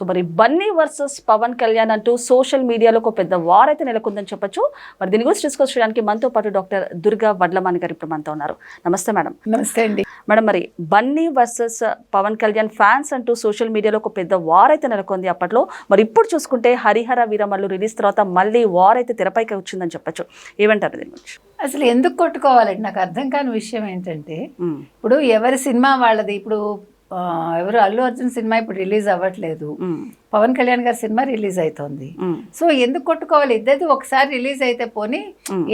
So మరి Bunny versus Pawan Kalyan అంటూ social మీడియాలో ఒక పెద్ద వార్ అయితే నెలకొందని చెప్పొచ్చు. మరి దీని గురించి డిస్కస్ చేయడానికి మనతో పాటు డాక్టర్ దుర్గా వడ్లమాని గారు ఇప్పుడు మనతో ఉన్నారు. నమస్తే మేడం. నమస్తే అండి. మేడం మరి బన్నీ వర్సెస్ పవన్ కళ్యాణ్ ఫ్యాన్స్ అంటూ సోషల్ మీడియాలో ఒక పెద్ద వార్ అయితే నెలకొంది అప్పట్లో. మరి ఇప్పుడు చూసుకుంటే హరిహర వీరమల్లు రిలీజ్ తర్వాత మళ్ళీ వార్ అయితే తెరపైకి వచ్చిందని చెప్పొచ్చు. ఏమంటారు దీని గురించి? అసలు ఎందుకు కొట్టుకోవాలండి? నాకు అర్థం కాని విషయం ఏంటంటే. ఇప్పుడు ఎవరి సినిమా వాళ్ళది? ఇప్పుడు ఎవరు అల్లు అర్జున్ సినిమా ఇప్పుడు రిలీజ్ అవ్వట్లేదు. పవన్ కళ్యాణ్ గారి సినిమా రిలీజ్ అవుతోంది. సో ఎందుకు కొట్టుకోవాలి? ఇద్దరిది ఒకసారి రిలీజ్ అయితే పోనీ.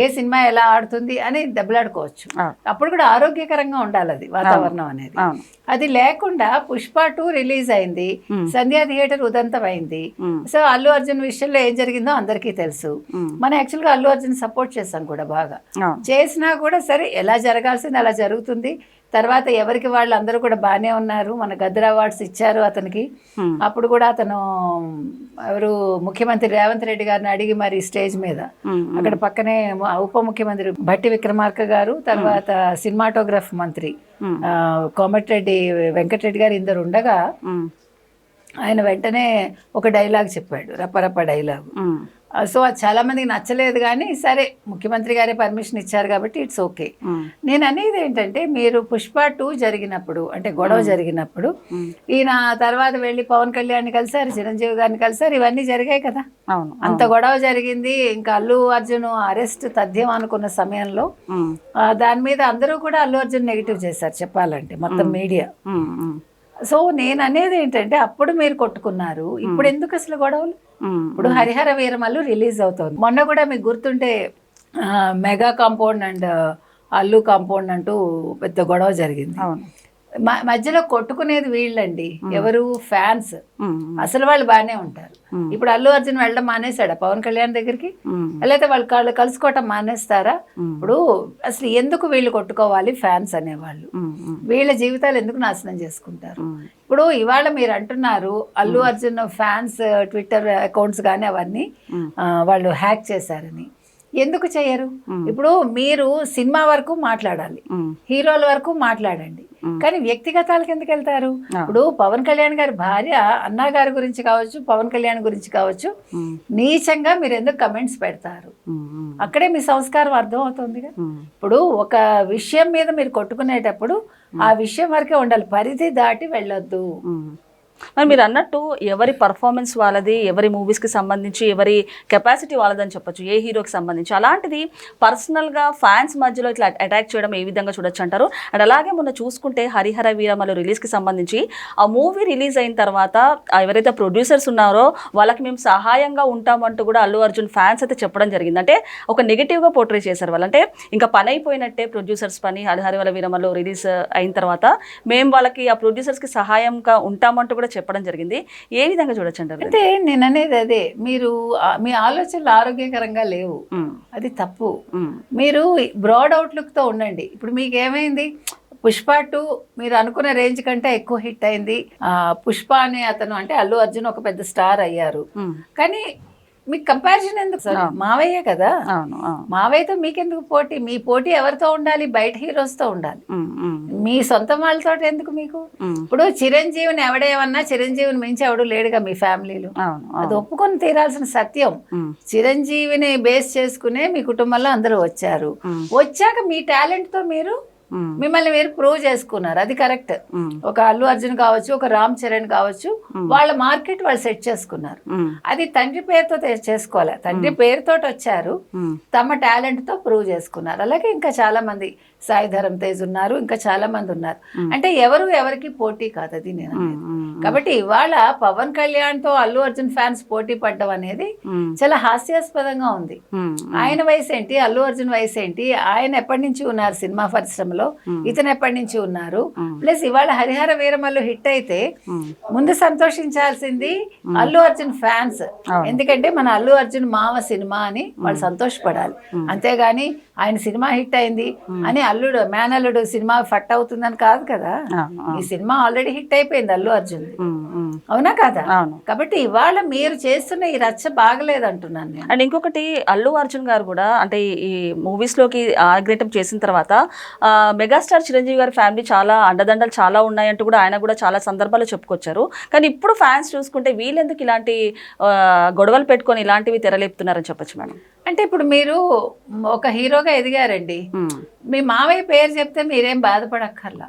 ఏ సినిమా ఎలా ఆడుతుంది అని దెబ్బలాడుకోవచ్చు. అప్పుడు కూడా ఆరోగ్యకరంగా ఉండాలి అది వాతావరణం అనేది. అది లేకుండా పుష్ప టూ రిలీజ్ అయింది. సంధ్యా థియేటర్ ఉదంతం అయింది. సో అల్లు అర్జున్ విషయంలో ఏం జరిగిందో అందరికీ తెలుసు. మనం యాక్చువల్గా అల్లు అర్జున్ సపోర్ట్ చేస్తాం కూడా బాగా. చేసినా కూడా సరే ఎలా జరగాల్సింది అలా జరుగుతుంది. తర్వాత ఎవరికి వాళ్ళు అందరూ కూడా బాగానే ఉన్నారు మన గద్దర్ అవార్డ్స్ ఇచ్చారు అతనికి. అప్పుడు కూడా అతను ఎవరు ముఖ్యమంత్రి రేవంత్ రెడ్డి గారిని అడిగి మరి స్టేజ్ మీద. అక్కడ పక్కనే ఉప ముఖ్యమంత్రి భట్టి విక్రమార్క గారు తర్వాత సినిమాటోగ్రఫ్ మంత్రి కోమటిరెడ్డి వెంకటరెడ్డి గారు ఇందరు ఉండగా. ఆయన వెంటనే ఒక డైలాగ్ చెప్పాడు రప్పరప్ప డైలాగ్. సో అది చాలా మందికి నచ్చలేదు కానీ సరే ముఖ్యమంత్రి గారే పర్మిషన్ ఇచ్చారు కాబట్టి ఇట్స్ ఓకే. నేను అనేది ఏంటంటే మీరు పుష్ప టూ జరిగినప్పుడు అంటే గొడవ జరిగినప్పుడు. ఈయన తర్వాత వెళ్ళి పవన్ కళ్యాణ్ కలిసారు చిరంజీవి గారిని కలిసారు ఇవన్నీ జరిగాయి కదా. అవును అంత గొడవ జరిగింది. ఇంకా అల్లు అర్జున్ అరెస్ట్ తథ్యం అనుకున్న సమయంలో దాని మీద అందరూ కూడా అల్లు అర్జున్ నెగిటివ్ చేశారు చెప్పాలంటే మొత్తం మీడియా. సో నేను అనేది ఏంటంటే అప్పుడు మీరు కొట్టుకున్నారు. ఇప్పుడు ఎందుకు అసలు గొడవలు. ఇప్పుడు హరిహర వీరమల్లు రిలీజ్ అవుతోంది. మొన్న కూడా మీకు గుర్తుంటే mega compound and Allu compound అంటూ పెద్ద గొడవ జరిగింది. మధ్యలో కొట్టుకునేది వీళ్ళండి. ఎవరు? ఫ్యాన్స్. అసలు వాళ్ళు బాగానే ఉంటారు. ఇప్పుడు అల్లు అర్జున్ వెళ్ళడం మానేశాడా పవన్ కళ్యాణ్ దగ్గరికి. లేకపోతే వాళ్ళు కళ్ళు కలుసుకోవటం మానేస్తారా. ఇప్పుడు అసలు ఎందుకు వీళ్ళు కొట్టుకోవాలి ఫ్యాన్స్ అనేవాళ్ళు. వీళ్ళ జీవితాలు ఎందుకు నాశనం చేసుకుంటారు. ఇప్పుడు ఇవాళ మీరు అంటున్నారు Allu Arjun fans Twitter accounts కానీ అవన్నీ వాళ్ళు హ్యాక్ చేశారని ఎందుకు చేయరు. ఇప్పుడు మీరు సినిమా వరకు మాట్లాడాలి. హీరోల వరకు మాట్లాడండి. కానీ వ్యక్తిగతాలకు ఎందుకు వెళ్తారు. ఇప్పుడు పవన్ కళ్యాణ్ గారి భార్య అన్నా గారి గురించి కావచ్చు పవన్ కళ్యాణ్ గురించి కావచ్చు. నీచంగా మీరు ఎందుకు కమెంట్స్ పెడతారు. అక్కడే మీ సంస్కారం అర్థం అవుతుందిగా. ఇప్పుడు ఒక విషయం మీద మీరు కొట్టుకునేటప్పుడు ఆ విషయం వరకే ఉండాలి పరిధి దాటి వెళ్ళొద్దు. మరి మీరు అన్నట్టు ఎవరి పర్ఫార్మెన్స్ వాళ్ళది ఎవరి మూవీస్కి సంబంధించి ఎవరి కెపాసిటీ వాళ్ళదని చెప్పొచ్చు ఏ హీరోకి సంబంధించి. అలాంటిది పర్సనల్గా ఫ్యాన్స్ మధ్యలో ఇట్లా అటాక్ చేయడం ఏ విధంగా చూడొచ్చు అంటారు? అండ్ అలాగే మొన్న చూసుకుంటే హరిహర వీరమలు రిలీజ్కి సంబంధించి ఆ మూవీ రిలీజ్ అయిన తర్వాత ఎవరైతే ప్రొడ్యూసర్స్ ఉన్నారో వాళ్ళకి మేము సహాయంగా ఉంటామంటూ కూడా అల్లు అర్జున్ ఫ్యాన్స్ అయితే చెప్పడం జరిగింది. అంటే ఒక నెగిటివ్గా పోర్ట్రే చేశారు వాళ్ళు. అంటే ఇంకా పని అయిపోయినట్టే ప్రొడ్యూసర్స్ పని హరిహర వీరమలు రిలీజ్ అయిన తర్వాత మేము వాళ్ళకి ఆ ప్రొడ్యూసర్స్కి సహాయంగా ఉంటామంటూ కూడా చెప్పడం జరిగింది. ఏ విధంగా చూడొచ్చు అంటారు అంటే నేను అనేది అదే మీరు మీ ఆలోచనలు ఆరోగ్యకరంగా లేవు. అది తప్పు. మీరు బ్రాడ్ అవుట్లుక్తో ఉండండి. ఇప్పుడు మీకు ఏమైంది పుష్ప టూ మీరు అనుకున్న రేంజ్ కంటే ఎక్కువ హిట్ అయింది. పుష్ప అనే అతను అంటే అల్లు అర్జున్ ఒక పెద్ద స్టార్ అయ్యారు. కానీ మీకు కంపారిజన్ ఎందుకు? సార్. మావయ్య కదా. అవును మావయ్యతో మీకెందుకు పోటీ? మీ పోటీ ఎవరితో ఉండాలి? బయట హీరోస్తో ఉండాలి. మీ సొంత వాళ్ళతో ఎందుకు మీకు? ఇప్పుడు చిరంజీవిని ఎవడేమన్నా చిరంజీవిని మించి ఎవడు లేడుగా మీ ఫ్యామిలీలో? అది ఒప్పుకొని తీరాల్సిన సత్యం. చిరంజీవిని బేస్ చేసుకునే మీ కుటుంబంలో అందరూ వచ్చారు. వచ్చాక మీ టాలెంట్తో మీరు మిమ్మల్ని మీరు ప్రూవ్ చేసుకున్నారు. అది కరెక్ట్ ఉమ్, ఒక అల్లు అర్జున్ కావచ్చు ఒక రామ్ చరణ్ కావచ్చు వాళ్ళ మార్కెట్ వాళ్ళు సెట్ చేసుకున్నారు. అది తండ్రి పేరుతో చేసుకోవాలి. తండ్రి పేరుతో వచ్చారు. తమ టాలెంట్తో ప్రూవ్ చేసుకున్నారు. అలాగే ఇంకా చాలా మంది సాయి ధరమ్ తేజ్ ఉన్నారు ఇంకా చాలా మంది ఉన్నారు అంటే ఎవరు ఎవరికి పోటీ కాదు అది నేను కాబట్టి ఇవాళ పవన్ కళ్యాణ్తో అల్లు అర్జున్ ఫ్యాన్స్ పోటీ పడ్డం అనేది చాలా హాస్యాస్పదంగా ఉంది. ఆయన వయసు ఏంటి అల్లు అర్జున్ వయసు ఏంటి ఆయన ఎప్పటి నుంచి ఉన్నారు సినిమా పరిశ్రమలో? ఇతను ఎప్పటి నుంచి ఉన్నారు? ప్లస్ ఇవాళ హరిహర వీరమల్లు హిట్ అయితే ముందు సంతోషించాల్సింది అల్లు అర్జున్ ఫ్యాన్స్. ఎందుకంటే మన అల్లు అర్జున్ మావ సినిమా అని వాళ్ళు సంతోషపడాలి. అంతేగాని ఆయన సినిమా హిట్ అయింది అని అల్లుడు మేనల్లుడు సినిమా ఫట్ అవుతుందని కాదు కదా? ఈ సినిమా ఆల్రెడీ హిట్ అయిపోయింది అల్లు అర్జున్ అవునా కదా? కాబట్టి ఇవాళ మీరు చేస్తున్న ఈ రచ్చ బాగలేదు అంటున్నాను నేను. అండ్ ఇంకొకటి అల్లు అర్జున్ గారు కూడా అంటే ఈ మూవీస్లోకి ఆగ్రేటం చేసిన తర్వాత ఆ, మెగాస్టార్ చిరంజీవి గారి ఫ్యామిలీ చాలా అండదండలు చాలా ఉన్నాయంటూ కూడా ఆయన కూడా చాలా సందర్భాల్లో చెప్పుకొచ్చారు. కానీ ఇప్పుడు ఫ్యాన్స్ చూసుకుంటే వీళ్ళెందుకు ఇలాంటి గొడవలు పెట్టుకొని ఇలాంటివి తెరలేపుతున్నారని చెప్పొచ్చు మేడం. అంటే ఇప్పుడు మీరు ఒక హీరోగా ఎదిగారండి. మీ మావయ్య పేరు చెప్తే మీరేం బాధపడక్కర్లా.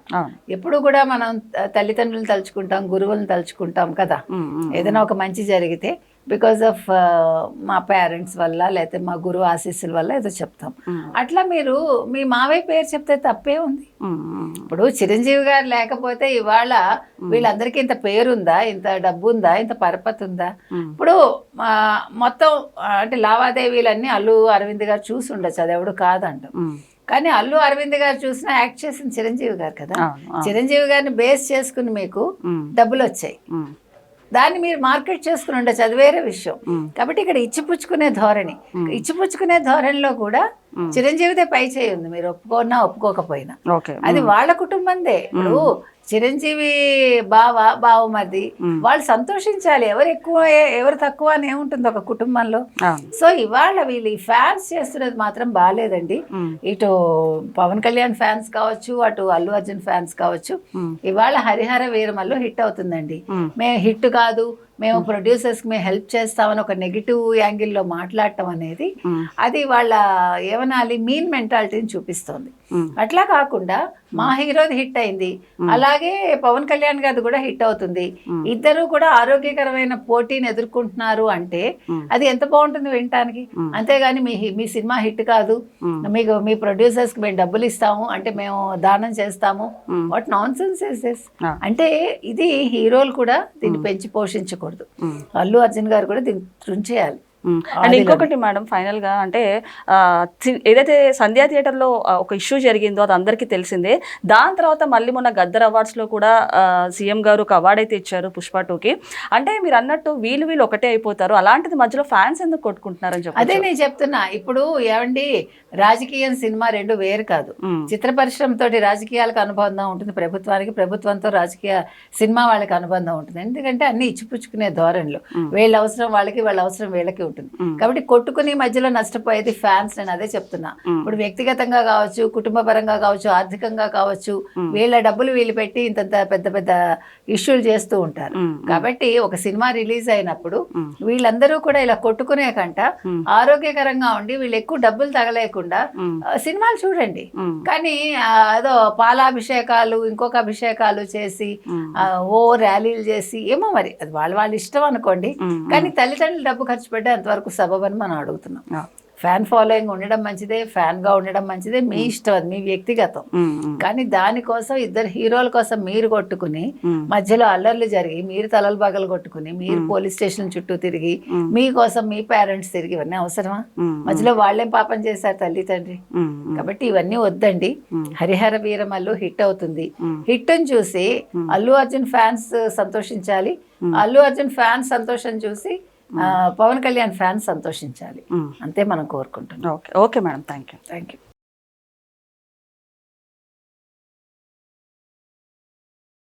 ఎప్పుడు కూడా మనం త- తల్లిదండ్రులను తలుచుకుంటాం గురువులను తలుచుకుంటాం కదా. ఏదైనా ఒక మంచి జరిగితే బికాజ్ ఆఫ్ మా పేరెంట్స్ వల్ల లేకపోతే మా గురువు ఆశీస్సుల వల్ల ఏదో చెప్తాం. అట్లా మీరు మీ మావయ్య పేరు చెప్తే తప్పే ఉంది. ఇప్పుడు చిరంజీవి గారు లేకపోతే ఇవాళ వీళ్ళందరికీ ఇంత పేరుందా? ఇంత డబ్బు ఉందా ఇంత పరపతి ఉందా. ఇప్పుడు మొత్తం అంటే లావాదేవీలన్నీ అల్లు అరవింద్ గారు చూసి ఉండొచ్చు. అది ఎవడు కాదంట. కానీ అల్లు అరవింద్ గారు చూసినా యాక్ట్ చేసిన చిరంజీవి గారు కదా. చిరంజీవి గారిని బేస్ చేసుకుని మీకు డబ్బులు వచ్చాయి దాన్ని మీరు మార్కెట్ చేసుకుని ఉండొచ్చు. అది వేరే విషయం. కాబట్టి ఇక్కడ ఇచ్చిపుచ్చుకునే ధోరణి. ఇచ్చిపుచ్చుకునే ధోరణిలో కూడా చిరంజీవిదే పై చేయి ఉంది. మీరు ఒప్పుకున్నా ఒప్పుకోకపోయినా. అది వాళ్ళ కుటుంబందే. ఇప్పుడు చిరంజీవి బావ బావమది వాళ్ళు సంతోషించాలి. ఎవరు ఎక్కువ ఎవరు తక్కువ అని ఏముంటుంది ఒక కుటుంబంలో? సో ఇవాళ వీళ్ళు ఈ ఫ్యాన్స్ చేస్తున్నది మాత్రం బాగాలేదండి ఇటు పవన్ కళ్యాణ్ ఫ్యాన్స్ కావచ్చు అటు అల్లు అర్జున్ ఫ్యాన్స్ కావచ్చు ఇవాళ హరిహర వీరమల్లు హిట్ అవుతుందండి. మేము. హిట్ కాదు మేము ప్రొడ్యూసర్స్ మేము హెల్ప్ చేస్తామని ఒక నెగిటివ్ యాంగిల్లో మాట్లాడటం అనేది అది వాళ్ళ ఏమనాలి మీన్ మెంటాలిటీని చూపిస్తోంది. అట్లా కాకుండా మా హీరోది హిట్ అయింది. అలాగే పవన్ కళ్యాణ్ గారిది కూడా హిట్ అవుతుంది. ఇద్దరు కూడా ఆరోగ్యకరమైన పోటీని ఎదుర్కొంటున్నారు అంటే అది ఎంత బాగుంటుంది వినటానికి? అంతేగాని మీ మీ సినిమా హిట్ కాదు. మీకు మీ ప్రొడ్యూసర్స్కి మేము డబ్బులు ఇస్తాము అంటే మేము దానం చేస్తాము. What nonsense. అంటే ఇది హీరోలు కూడా దీన్ని పెంచి పోషించకూడదు Mm. అల్లు అర్జున్ గారు కూడా దీన్ని తుంచేయాలి అండ్ ఇంకొకటి మేడం ఫైనల్గా అంటే ఏదైతే సంధ్యా థియేటర్లో ఒక ఇష్యూ జరిగిందో అది అందరికీ తెలిసిందే. దాని తర్వాత మళ్ళీ మొన్న గద్దర్ అవార్డ్స్లో కూడా సీఎం గారు ఒక అవార్డ్ అయితే ఇచ్చారు పుష్ప టూకి. అంటే మీరు అన్నట్టు వీళ్ళు వీళ్ళు ఒకటే అయిపోతారు. అలాంటిది మధ్యలో ఫ్యాన్స్ ఎందుకు కొట్టుకుంటున్నారని చెప్పి అదే నేను చెప్తున్నా. ఇప్పుడు ఏమండి రాజకీయం సినిమా రెండు వేరు కాదు. చిత్ర పరిశ్రమ తోటి రాజకీయాలకు అనుబంధం ఉంటుంది. ప్రభుత్వానికి ప్రభుత్వంతో రాజకీయ సినిమా వాళ్ళకి అనుబంధం ఉంటుంది. ఎందుకంటే అన్ని ఇచ్చిపుచ్చుకునే ధోరణిలో. వీళ్ళ అవసరం వాళ్ళకి వాళ్ళ అవసరం వీళ్ళకి ఉంటుంది. కాబట్టి కొట్టుకుని మధ్యలో నష్టపోయేది ఫ్యాన్స్ నేను అదే చెప్తున్నా. ఇప్పుడు వ్యక్తిగతంగా కావచ్చు కుటుంబ పరంగా కావచ్చు ఆర్థికంగా కావచ్చు వీళ్ళ డబ్బులు వీళ్ళు పెట్టి ఇంత పెద్ద పెద్ద ఇష్యూలు చేస్తూ ఉంటారు. కాబట్టి ఒక సినిమా రిలీజ్ అయినప్పుడు వీళ్ళందరూ కూడా ఇలా కొట్టుకునే కంట ఆరోగ్యకరంగా ఉండి వీళ్ళు ఎక్కువ డబ్బులు తగలేకుండా సినిమాలు చూడండి. కానీ ఏదో పాలాభిషేకాలు ఇంకొక అభిషేకాలు చేసి ఓ ర్యాలీలు చేసి ఏమో మరి అది వాళ్ళ వాళ్ళ ఇష్టం అనుకోండి. కానీ తల్లిదండ్రులు డబ్బు ఖర్చు పెట్టే అంతవరకు సబబని మనం అడుగుతున్నాం. ఫ్యాన్ ఫాలోయింగ్ ఉండడం మంచిదే ఫ్యాన్గా ఉండడం మంచిదే మీ ఇష్టం అది మీ వ్యక్తిగతం. కానీ దానికోసం ఇద్దరు హీరోల కోసం మీరు కొట్టుకుని మధ్యలో అల్లర్లు జరిగి మీరు తలలు బగలు కొట్టుకుని మీరు పోలీస్ స్టేషన్ చుట్టూ తిరిగి మీకోసం మీ పేరెంట్స్ తిరిగి ఇవన్నీ అవసరమా? మధ్యలో వాళ్ళేం పాపం చేశారు తల్లి తండ్రి? కాబట్టి ఇవన్నీ వద్దండి. హరిహర వీరమల్లు హిట్ అవుతుంది. హిట్ని చూసి అల్లు అర్జున్ ఫ్యాన్స్ సంతోషించాలి. అల్లు అర్జున్ ఫ్యాన్స్ సంతోషం చూసి పవన్ కళ్యాణ్ ఫ్యాన్స్ సంతోషించాలి. అంతే మనం కోరుకుంటున్నాం. Okay. Okay madam. Thank you thank you